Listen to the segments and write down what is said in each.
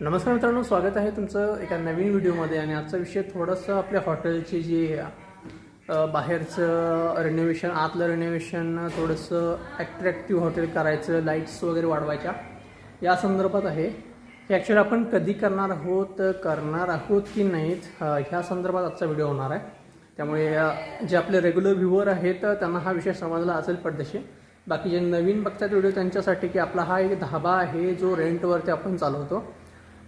नमस्कार मित्रांनो स्वागत आहे तुमचं एका नवीन व्हिडिओमध्ये. आणि आजचा विषय थोडंसं आपल्या हॉटेलची जी बाहेरचं रिनोव्हेशन आतलं रिनोव्हेशन थोडंसं ॲट्रॅक्टिव्ह हॉटेल करायचं लाईट्स वगैरे वाढवायच्या या संदर्भात आहे. हे ॲक्च्युली आपण कधी करणार आहोत करणार आहोत की नाहीत ह्या संदर्भात आजचा व्हिडिओ होणार आहे. त्यामुळे जे आपले रेग्युलर व्ह्युअर आहेत त्यांना हा विषय समजला असेल पडदेशी. बाकी जे नवीन बघतात व्हिडिओ त्यांच्यासाठी की आपला हा एक धाबा आहे जो रेंटवरती आपण चालवतो.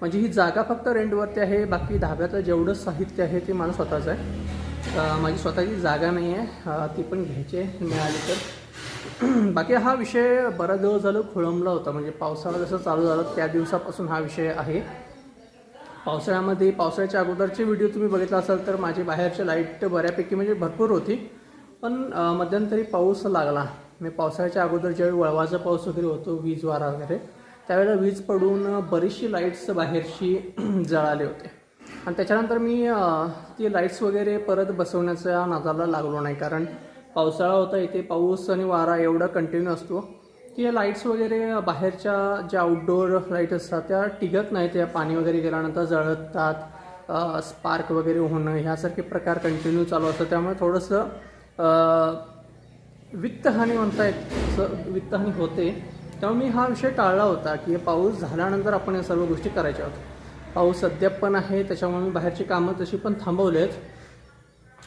म्हणजे ही जागा फक्त रेंटवरती आहे बाकी धाब्याचं जेवढं साहित्य आहे ते माझं स्वतःचं आहे. माझी स्वतःची जागा नाही आहे ती पण घ्यायची आहे मिळाली तर. बाकी हा विषय बराच दिवस झालं खोळंबला होता म्हणजे पावसाळा जसं चालू झालं त्या दिवसापासून हा विषय आहे. पावसाळ्यामध्ये पावसाळ्याच्या अगोदरचे व्हिडिओ तुम्ही बघितला असाल तर माझी बाहेरची लाइट बऱ्यापैकी म्हणजे भरपूर होती. पण मध्यंतरी पाऊस लागला. म्हणजे पावसाळ्याच्या अगोदर ज्यावेळी वळवाचा पाऊस वगैरे होतो वीज वारा वगैरे त्यावेळेला वीज पडून बरीचशी लाईट्स बाहेरची जळाले होते. आणि त्याच्यानंतर मी ती लाईट्स वगैरे परत बसवण्याच्या नादाला लागलो नाही. कारण पावसाळा होता इथे पाऊस आणि वारा एवढा कंटिन्यू असतो की लाईट्स वगैरे बाहेरच्या ज्या आउटडोअर लाइट असतात त्या टिकत नाही त्या पाणी वगैरे गेल्यानंतर जळतात स्पार्क वगैरे होणं ह्यासारखे प्रकार कंटिन्यू चालू असतात. त्यामुळे थोडंसं वित्तहानी म्हणता येत वित्तहानी होते. त्यामुळे मी हा विषय टाळला होता की पाऊस झाल्यानंतर आपण या सर्व गोष्टी करायच्या होत्या. पाऊस अद्याप पण आहे त्याच्यामुळे मी बाहेरची कामं तशी पण थांबवलेत.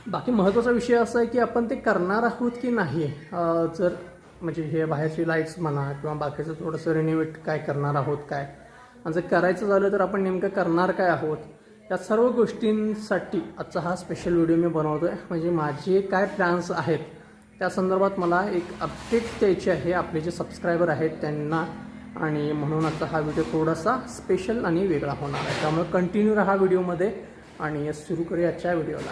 बाकी महत्त्वाचा विषय असा आहे की आपण ते करणार आहोत की नाही जर म्हणजे हे बाहेरची लाईट्स म्हणा किंवा बाकीचं थोडंसं रिनोव्हेट काय करणार आहोत काय? आणि जर करायचं झालं तर आपण नेमकं करणार काय आहोत? या सर्व गोष्टींसाठी आजचा हा स्पेशल व्हिडिओ मी बनवतो आहे म्हणजे माझे काय प्लॅन्स आहेत? त्या संदर्भात मला एक अपडेट द्यायची आहे. आपले जे सबस्क्रायबर आहेत त्यांना. आणि म्हणून आता हा व्हिडिओ थोडासा स्पेशल आणि वेगळा होणार आहे. त्यामुळे कंटिन्यू राहा व्हिडिओमध्ये आणि सुरू करूया आजच्या व्हिडिओला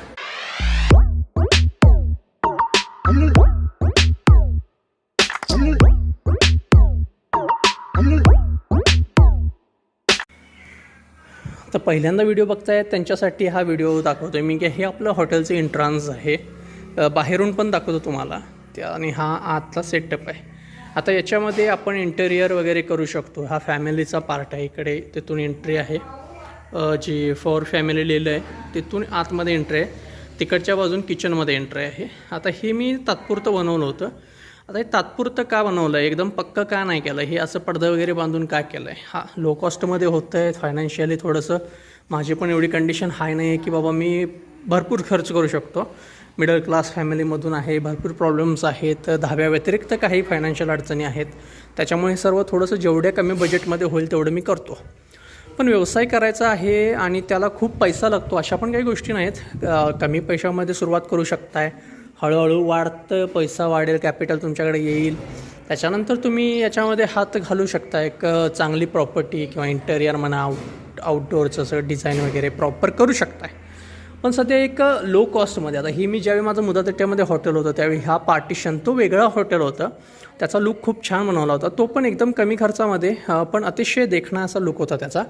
तर पहिल्यांदा व्हिडिओ बघतायत त्यांच्यासाठी हा व्हिडिओ दाखवतोय मी की हे आपलं हॉटेलचं एंट्रान्स आहे. बाहेरून पण दाखवतो तुम्हाला. त्या आणि हा आतला सेटअप आहे. आता याच्यामध्ये आपण इंटेरियर वगैरे करू शकतो. हा फॅमिलीचा पार्ट आहे. इकडे तिथून एंट्री आहे. जी फॉर फॅमिली लिहिलं आहे तिथून आतमध्ये एंट्री आहे. तिकडच्या बाजून किचनमध्ये एंट्री आहे. आता हे मी तात्पुरतं बनवलं होतं. आता हे तात्पुरतं का बनवलं आहे एकदम पक्कं का नाही केलं हे असं पडदे वगैरे बांधून का केलं आहे हा लो कॉस्टमध्ये होतं आहे फायनान्शियली थोडंसं माझी पण एवढी कंडिशन हाय नाही आहे की बाबा मी भरपूर खर्च करू शकतो. मिडल क्लास फॅमिलीमधून आहे भरपूर प्रॉब्लेम्स आहेत दहाव्या व्यतिरिक्त काही फायनान्शियल अडचणी आहेत. त्याच्यामुळे हे सर्व थोडंसं जेवढ्या कमी बजेटमध्ये होईल तेवढं मी करतो. पण व्यवसाय करायचा आहे आणि त्याला खूप पैसा लागतो अशा पण काही गोष्टी नाहीत. कमी पैशामध्ये सुरुवात करू शकताय. हळूहळू वाढतं पैसा वाढेल कॅपिटल तुमच्याकडे येईल. त्याच्यानंतर तुम्ही याच्यामध्ये हात घालू शकता एक चांगली प्रॉपर्टी किंवा इंटेरियर म्हणा आउट आउटडोअरचं असं डिझाईन वगैरे प्रॉपर करू शकताय. पण सध्या एक लो कॉस्टमध्ये आता ही मी ज्यावेळी माझं मुदतट्ट्यामध्ये हॉटेल होतं त्यावेळी हा पार्टिशन तो वेगळा हॉटेल होतं. त्याचा लुक खूप छान बनवला होता. तो पण एकदम कमी खर्चामध्ये पण अतिशय देखणा असा लुक होता त्याचा.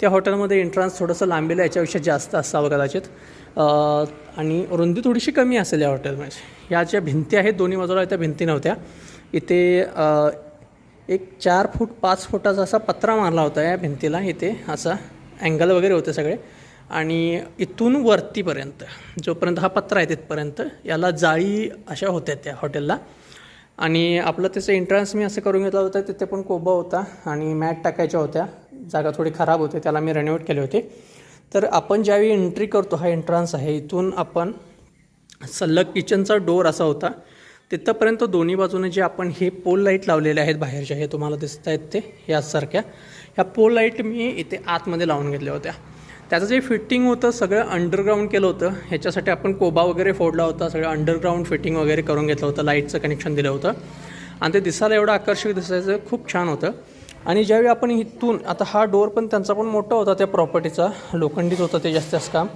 त्या हॉटेलमध्ये एंट्रन्स थोडंसं लांबीला याच्यापेक्षा जास्त असावं कदाचित. आणि रुंदी थोडीशी कमी असेल या हॉटेलमध्ये या ज्या भिंती आहेत दोन्ही बाजूला त्या भिंती नव्हत्या. इथे एक चार फूट पाच फुटाचा असा पत्रा मारला होता या भिंतीला इथे असा अँगल वगैरे होते सगळे. आणि इथून वरतीपर्यंत जोपर्यंत हा पत्रा आहे तिथपर्यंत याला जाळी अशा होत्या त्या हॉटेलला. आणि आपलं त्याचं एंट्रन्स मी असं करून घेतलं होतं तिथे पण कोबा होता आणि मॅट टाकायच्या होत्या. जागा थोडी खराब होती त्याला मी रेनोवेट केले होते. तर आपण ज्यावेळी एंट्री करतो हा एंट्रन्स आहे इथून आपण सल्लग किचनचा डोर असा होता. तिथंपर्यंत दोन्ही बाजूने जे आपण हे पोल लाइट लावलेले आहेत बाहेरच्या हे तुम्हाला दिसत आहेत ते यासारख्या. ह्या पोल लाइट मी इथे आतमध्ये लावून घेतल्या होत्या. त्याचं जे फिटिंग होतं सगळं अंडरग्राऊंड केलं होतं. ह्याच्यासाठी आपण कोबा वगैरे फोडला होता सगळं अंडरग्राऊंड फिटिंग वगैरे करून घेतलं होतं लाईटचं कनेक्शन दिलं होतं. आणि ते दिसायला एवढं आकर्षक दिसायचं खूप छान होतं. आणि ज्यावेळी आपण इथून आता हा डोअर पण त्यांचा पण मोठा होता त्या प्रॉपर्टीचा लोखंडीच होतं ते जास्त जास्त काम.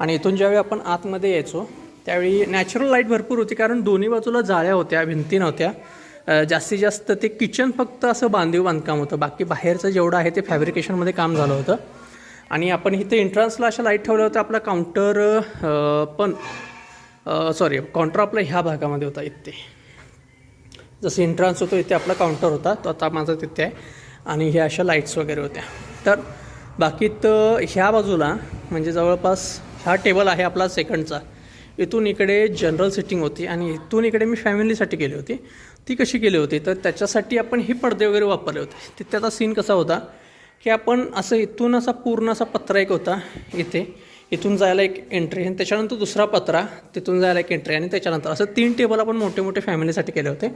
आणि इथून ज्यावेळी आपण आतमध्ये यायचो त्यावेळी नॅचरल लाइट भरपूर होती कारण दोन्ही बाजूला जाळ्या होत्या भिंती नव्हत्या. जास्तीत जास्त ते किचन फक्त असं बांधीव बांधकाम होतं बाकी बाहेरचं जेवढं आहे ते फॅब्रिकेशनमध्ये काम झालं होतं. आणि आपण इथे एंट्रन्सला अशा लाइट ठेवल्या होत्या. आपला काउंटर पण सॉरी काउंटर आपला ह्या भागामध्ये होता इथे. जसं एंट्रन्स होतो इथे आपला काउंटर होता. तो आता माझा तिथे आहे. आणि ह्या अशा लाईट्स वगैरे होत्या. तर बाकी तर ह्या बाजूला म्हणजे जवळपास हा टेबल आहे आपला सेकंडचा इथून इकडे जनरल सिटिंग होती आणि इथून इकडे मी फॅमिलीसाठी केली होती. ती कशी केली होती? तर त्याच्यासाठी आपण हे पडदे वगैरे वापरले होते. तिथे त्याचा सीन कसा होता? की आपण असं इथून असा पूर्ण असा पत्रा एक होता इथे. इथून जायला एक एंट्री आणि त्याच्यानंतर दुसरा पत्रा तिथून जायला एक एंट्री आणि त्याच्यानंतर असं तीन टेबल आपण मोठे मोठे फॅमिलीसाठी केले होते.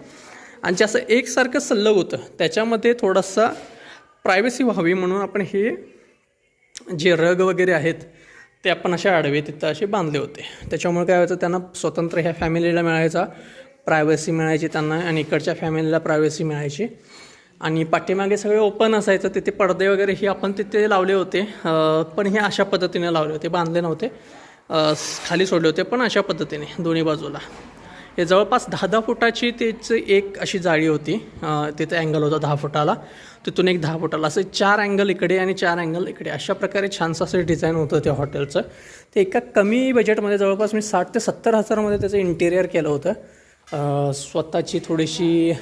आणि जे असं एकसारखं सल्लग होतं त्याच्यामध्ये थोडासा प्रायव्हसी व्हावी म्हणून आपण हे जे रग वगैरे आहेत ते आपण असे आडवे तिथं असे बांधले होते. त्याच्यामुळे काय व्हायचं त्यांना स्वतंत्र ह्या फॅमिलीला मिळायचा. प्रायव्हसी मिळायची त्यांना आणि इकडच्या फॅमिलीला प्रायव्हसी मिळायची. आणि पाठीमागे सगळे ओपन असायचं तिथे पडदे वगैरे हे आपण तिथे लावले होते. पण हे अशा पद्धतीने लावले होते बांधले नव्हते. खाली सोडले होते पण अशा पद्धतीने दोन्ही बाजूला. हे जवळपास दहा दहा फुटाची त्याची एक अशी जाळी होती. तिथे अँगल होता दहा फुटाला. तिथून एक दहा फुटाला. असे चार अँगल इकडे आणि चार अँगल इकडे. अशा प्रकारे छानसं असं डिझाईन होतं त्या हॉटेलचं ते एका कमी बजेटमध्ये जवळपास मी साठ ते सत्तर हजारामध्ये त्याचं इंटेरियर केलं होतं. स्वतःची थोडीशी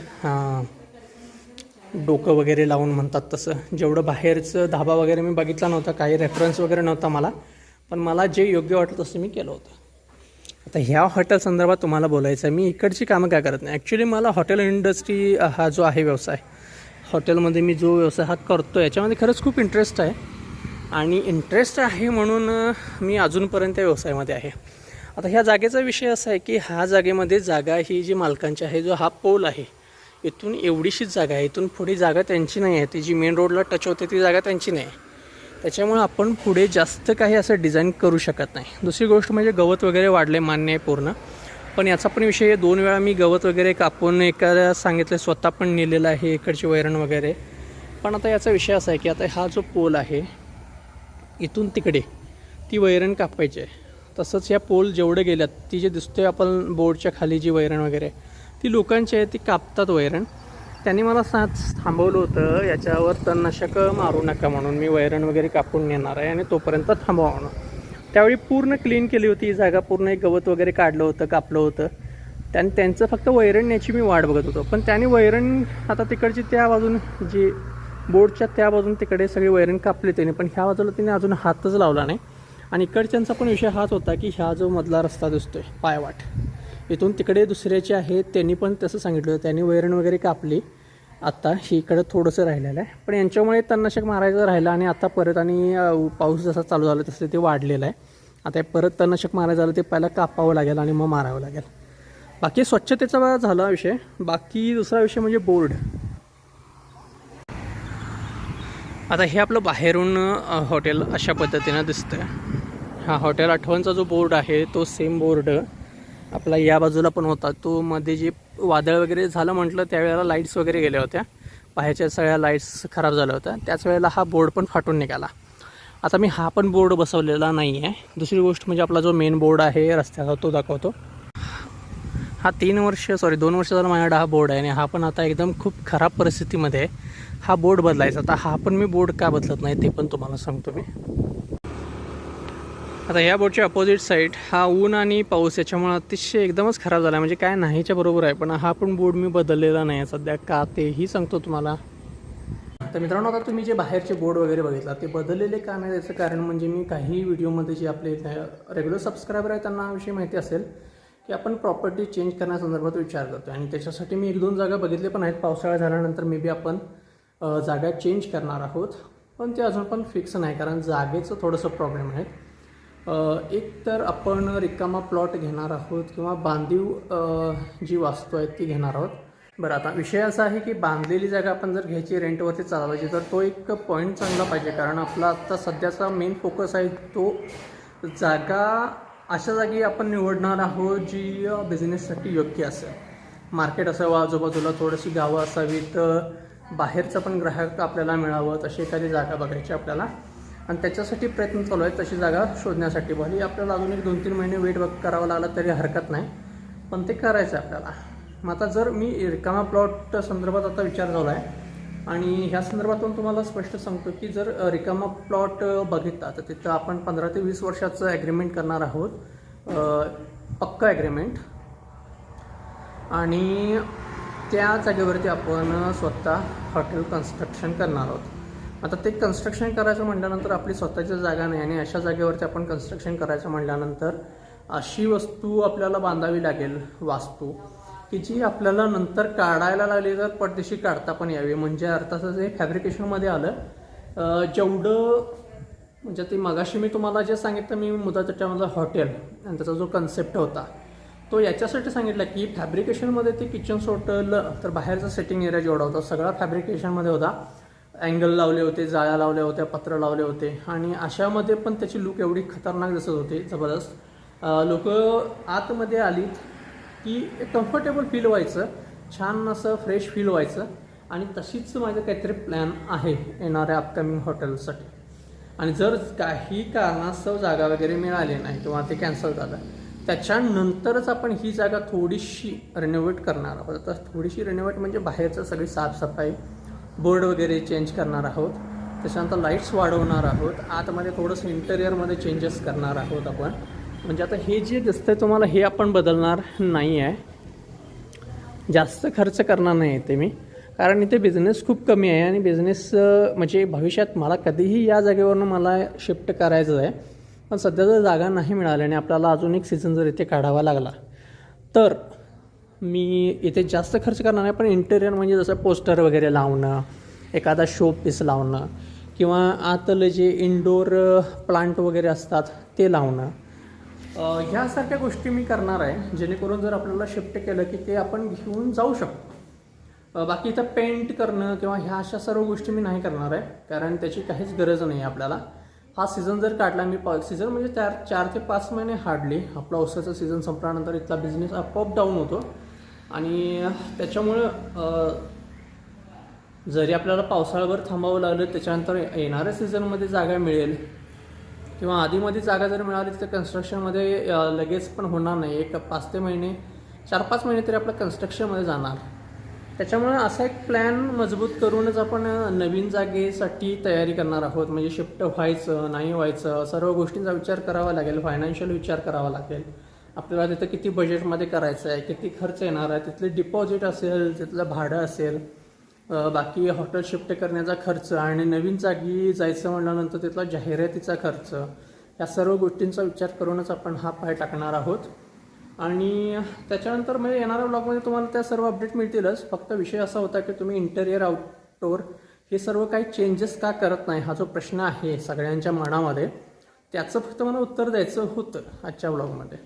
डोकं वगैरे लावून म्हणतात तसं. जेवढं बाहेरचं धाबा वगैरे मी बघितला नव्हता काही रेफरन्स वगैरे नव्हता मला पण मला जे योग्य वाटलं तसं मी केलं होतं. आता ह्या हॉटेल संदर्भात तुम्हाला बोलायचं आहे. मी इकडची कामं काय करत नाही. ॲक्च्युली मला हॉटेल इंडस्ट्री हा जो आहे व्यवसाय हॉटेलमध्ये मी जो व्यवसाय हा करतो याच्यामध्ये खरंच खूप इंटरेस्ट आहे. आणि इंटरेस्ट आहे म्हणून मी अजूनपर्यंत त्या व्यवसायामध्ये आहे. आता ह्या जागेचा विषय असा आहे की ह्या जागेमध्ये जागा ही जी मालकांची आहे जो हा पोल आहे इथून एवढीशीच जागा आहे. इथून पुढे जागा त्यांची नाही आहे. ती जी मेन रोडला टच होते ती जागा त्यांची नाही आहे. त्याच्यामुळे आपण पुढे जास्त काही असं डिझाईन करू शकत नाही. दुसरी गोष्ट म्हणजे गवत वगैरे वाढले मान्य आहे पूर्ण. पण याचा पण विषय आहे दोन वेळा मी गवत वगैरे कापून एखाद्या सांगितलं स्वतः पण नेलेलं आहे इकडचे वैरण वगैरे. पण आता याचा विषय असा आहे की आता हा जो पोल आहे इथून तिकडे ती वैरण कापायची आहे. तसंच ह्या पोल जेवढे गेल्यात ती जे दिसतोय आपण बोर्डच्या खाली जी वैरण वगैरे आहे, ती लोकांची आहे ती कापतात वैरण. त्यांनी मला सा थांबवलं होतं याच्यावर तणनाशक मारू नका म्हणून मी वैरण वगैरे कापून नेणार आहे आणि तोपर्यंत थांबवा म्हणून. त्यावेळी पूर्ण क्लीन केली होती ही जागा पूर्ण एक गवत वगैरे काढलं होतं कापलं होतं. त्यां त्यांचं फक्त वैरण न्यायची मी वाट बघत होतो. पण त्याने वैरण आता तिकडची त्या बाजून जी बोर्डच्या त्या बाजून तिकडे सगळी वैरण कापली त्याने पण ह्या बाजूला तिने अजून हातच लावला नाही. आणि इकडच्यांचा पण विषय हाच होता की ह्या जो मधला रस्ता दिसतोय पायवाट. इथून तिकडे दुसऱ्याचे आहेत त्यांनी पण तसं सांगितलं. होतं त्यांनी वैरण वगैरे कापली. आत्ता ही इकडं थोडंसं राहिलेलं आहे. पण यांच्यामुळे तणनाशक मारायचं राहिलं आणि आता परत आणि पाऊस जसा चालू झाला तसं ते वाढलेलं आहे. आता परत तणनाशक मारायचं झालं ते पहिला कापावं लागेल आणि मग मारावं लागेल. बाकी स्वच्छतेचा झाला विषय. बाकी दुसरा विषय म्हणजे बोर्ड. आता हे आपलं बाहेरून हॉटेल अशा पद्धतीनं दिसतंय. हा हॉटेल आठवणचा जो बोर्ड आहे तो सेम बोर्ड. आपला या बाजूला पण होता. तो मध्ये जे वादळ वगैरे झालं म्हटलं त्यावेळेला लाईट्स वगैरे गेल्या होत्या. बाहेरच्या सगळ्या लाईट्स खराब झाल्या होत्या. त्याच वेळेला हा बोर्ड पण फाटून निघाला. आता मी हा पण बोर्ड बसवलेला नाही आहे दुसरी गोष्ट म्हणजे आपला जो मेन बोर्ड आहे रस्त्याचा तो दाखवतो. हा तीन वर्ष सॉरी दोन वर्ष झाला माझ्याकडे हा बोर्ड आहे आणि हा पण आता एकदम खूप खराब परिस्थितीमध्ये आहे हा बोर्ड बदलायचा. आता हा पण मी बोर्ड का बदलत नाही ते पण तुम्हाला सांगतो मी. आता या बोर्डच्या अपोजिट साईड हा ऊन आणि पाऊस याच्यामुळे अतिशय एकदमच खराब झाला. आहे म्हणजे काय नाहीच्या बरोबर आहे पण हा पण बोर्ड मी बदललेला नाही आहे. सध्या का तेही सांगतो तुम्हाला. तर मित्रांनो आता तुम्ही जे बाहेरचे बोर्ड वगैरे बघितला ते बदललेले का नाही त्याचं कारण म्हणजे मी काही व्हिडिओमध्ये जे आपले रेग्युलर सबस्क्रायबर आहेत त्यांना विषयी विषय माहिती असेल की आपण प्रॉपर्टी चेंज करण्यासंदर्भात विचार करतो आणि त्याच्यासाठी मी एक दोन जागा बघितले पण आहेत. पावसाळा झाल्यानंतर मे बी आपण जागा चेंज करणार आहोत. पण ते अजून पण फिक्स नाही कारण जागेचं थोडंसं प्रॉब्लेम आहे. एक तर आपण रिकामा प्लॉट घेणार आहोत किंवा बांधीव जी वास्तू आहे ती घेणार आहोत. बरं आता विषय असा आहे की बांधलेली जागा आपण जर घ्यायची रेंटवरती चालवायची तर तो एक पॉईंट चांगला पाहिजे. कारण आपला आत्ता सध्याचा मेन फोकस आहे तो जागा अशा जागी आपण निवडणार आहोत जी बिझनेससाठी योग्य असेल. मार्केट असावं आजूबाजूला थोडीशी गावं असावीत बाहेरचं पण ग्राहक आपल्याला मिळावं तशी एखादी जागा बघायची आपल्याला. आणि त्याच्यासाठी प्रयत्न चालू आहे तशी जागा शोधण्यासाठी. भली आपल्याला अजून एक दोन तीन महिने वेट बघ करावं लागलं तरी हरकत नाही पण ते करायचं आहे आपल्याला. मग आता जर मी रिकामा प्लॉट संदर्भात आता विचार झाला आहे आणि ह्या संदर्भातून तुम्हाला स्पष्ट सांगतो की जर रिकामा प्लॉट बघितला तर तिथं आपण पंधरा ते वीस वर्षाचं ॲग्रीमेंट करणार आहोत. पक्का ॲग्रीमेंट आणि त्या जागेवरती आपण स्वतः हॉटेल कन्स्ट्रक्शन करणार आहोत. आता ते कन्स्ट्रक्शन करायचं म्हटल्यानंतर आपली स्वतःची जागा नाही आणि अशा जागेवरती आपण कन्स्ट्रक्शन करायचं म्हटल्यानंतर अशी वस्तू आपल्याला बांधावी लागेल वास्तू की जी आपल्याला नंतर काढायला लागली तर पडदेशी काढता पण यावी. म्हणजे अर्थातच हे फॅब्रिकेशनमध्ये आलं. जेवढं म्हणजे ते मगाशी मी तुम्हाला जे सांगितलं मी मुदा त्याच्यामधलं हॉटेल आणि त्याचा जो कन्सेप्ट होता तो याच्यासाठी सांगितला की फॅब्रिकेशनमध्ये ते किचन सोटल तर बाहेरचा सेटिंग एरिया जेवढा होता सगळा फॅब्रिकेशनमध्ये होता. अँगल लावले होते जाळ्या लावल्या होत्या पत्र लावले होते. आणि अशामध्ये पण त्याची लूक एवढी खतरनाक दिसत होती जबरदस्त. लोक आतमध्ये आलीत की कम्फर्टेबल फील व्हायचं छान असं फ्रेश फील व्हायचं. आणि तशीच माझं काहीतरी प्लॅन आहे येणाऱ्या अपकमिंग हॉटेलसाठी आणि जर काही कारणास्तव जागा वगैरे मिळाली नाही किंवा ते कॅन्सल झालं त्याच्यानंतरच आपण ही जागा थोडीशी रिनोव्हेट करणार आहोत. आता थोडीशी रिनोव्हेट म्हणजे बाहेरचं सगळी साफसफाई बोर्ड वगैरे चेंज करणार आहोत. त्याच्यानंतर लाईट्स वाढवणार आहोत. आतमध्ये थोडंसं इंटेरियरमध्ये चेंजेस करणार आहोत आपण. म्हणजे आता हे जे दिसतंय तुम्हाला हे आपण बदलणार नाही आहे जास्त खर्च करणार नाही ते मी. कारण इथे बिझनेस खूप कमी आहे आणि बिझनेस म्हणजे भविष्यात मला कधीही या जागेवरनं मला शिफ्ट करायचं आहे. पण सध्या जर जागा नाही मिळाली आणि आपल्याला अजून एक सीझन जर इथे काढावा लागला. तर मी इथे जास्त खर्च करणार नाही पण इंटेरियर म्हणजे जसं पोस्टर वगैरे लावणं एखादा शो पीस लावणं किंवा आतलं जे इंडोर प्लांट वगैरे असतात ते लावणं. ह्यासारख्या गोष्टी मी करणार आहे जेणेकरून जर आपल्याला शिफ्ट केलं की ते आपण घेऊन जाऊ शकतो. बाकी इथं पेंट करणं किंवा ह्या अशा सर्व गोष्टी मी नाही करणार आहे कारण त्याची काहीच गरज नाही आहे आपल्याला. हा सीझन जर काढला मी सीझन म्हणजे चार चार ते पाच महिने हार्डली. आपला उसाचा सीझन संपल्यानंतर इथला बिझनेस आपोआप डाऊन होतो. आणि त्याच्यामुळं जरी आपल्याला पावसाळ्यावर थांबावं लागलं त्याच्यानंतर येणाऱ्या सीझनमध्ये जागा मिळेल. किंवा आधीमध्ये जागा जर मिळाली तर कन्स्ट्रक्शनमध्ये लगेच पण होणार नाही. एक पाच ते महिने चार पाच महिने तरी आपलं कन्स्ट्रक्शनमध्ये जाणार. त्याच्यामुळे असा एक प्लॅन मजबूत करूनच आपण नवीन जागेसाठी तयारी करणार आहोत. म्हणजे शिफ्ट व्हायचं नाही व्हायचं सर्व गोष्टींचा विचार करावा लागेल. फायनान्शियल विचार करावा लागेल. आपल्याला तिथं किती बजेटमध्ये करायचं आहे किती खर्च येणार आहे तिथले डिपॉझिट असेल तिथलं भाडं असेल बाकी हॉटेल शिफ्ट करण्याचा खर्च आणि नवीन जागी जायचं म्हटल्यानंतर तिथला जाहिरातीचा खर्च या सर्व गोष्टींचा विचार करूनच आपण हा पाय टाकणार आहोत. आणि त्याच्यानंतर म्हणजे येणाऱ्या ब्लॉगमध्ये तुम्हाला त्या सर्व अपडेट मिळतीलच. फक्त विषय असा होता की तुम्ही इंटेरियर आउटडोर हे सर्व काही चेंजेस का करत नाही हा जो प्रश्न आहे सगळ्यांच्या मनामध्ये त्याचं फक्त मला उत्तर द्यायचं होतं आजच्या ब्लॉगमध्ये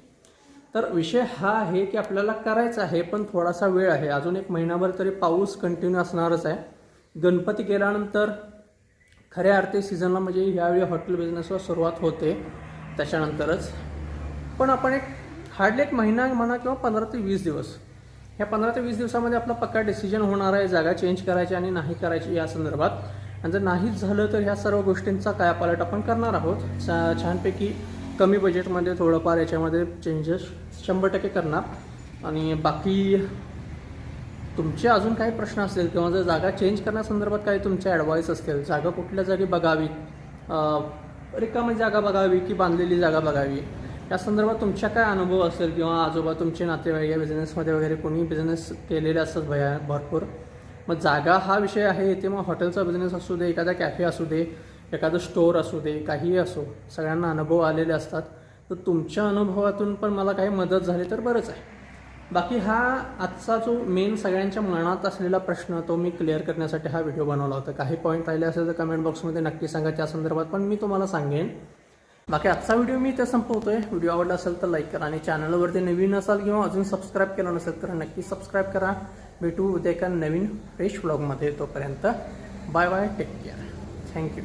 तर विषय हा आहे की आपल्याला करायचं आहे पण थोडासा वेळ आहे. अजून एक महिनाभर तरी पाऊस कंटिन्यू असणारच आहे. गणपती गेल्यानंतर खऱ्या अर्थी सीझनला म्हणजे यावेळी हॉटेल बिझनेसला सुरुवात होते त्याच्यानंतरच. पण आपण एक हार्डली एक महिना म्हणा किंवा पंधरा ते वीस दिवस ह्या पंधरा ते वीस दिवसामध्ये आपला पक्का डिसिजन होणार आहे जागा चेंज करायची आणि नाही करायची या संदर्भात. आणि जर नाहीच झालं तर ह्या सर्व गोष्टींचा काय पालट आपण करणार आहोत? छा- छानपैकी कमी बजेटमध्ये थोडंफार याच्यामध्ये चेंजेस शंभर टक्के करणार. आणि बाकी तुमचे अजून काही प्रश्न असतील किंवा जर जागा चेंज करण्यासंदर्भात काही तुमचे ॲडवाईस असतील जागा कुठल्या जागी बघावी रिकामी जागा बघावी की बांधलेली जागा बघावी या संदर्भात तुमच्या काय अनुभव असेल किंवा आजोबा तुमचे नातेवाईक या बिझनेसमध्ये वगैरे कोणी बिझनेस केलेले असतात भया भरपूर. मग जागा हा विषय आहे इथे मग हॉटेलचा बिझनेस असू दे एखादा कॅफे असू दे एखादं स्टोअर असू दे काहीही असो सगळ्यांना अनुभव आलेले असतात तर तुमच्या अनुभवातून पण मला काही मदत झाली तर बरंच आहे. बाकी हा आजचा जो मेन सगळ्यांच्या मनात असलेला प्रश्न तो मी क्लिअर करण्यासाठी हा व्हिडिओ बनवला होता. काही पॉईंट राहिले असेल तर कमेंट बॉक्समध्ये नक्की सांगा त्या संदर्भात पण मी तुम्हाला सांगेन. बाकी आजचा व्हिडिओ मी इथे संपवतोय. व्हिडिओ आवडला असेल तर लाईक करा आणि चॅनलवरती नवीन असाल किंवा अजून सबस्क्राईब केलं नसेल तर नक्की सबस्क्राईब करा. भेटू उद्या एका नवीन फ्रेश व्लॉगमध्ये तोपर्यंत. Bye bye take care thank you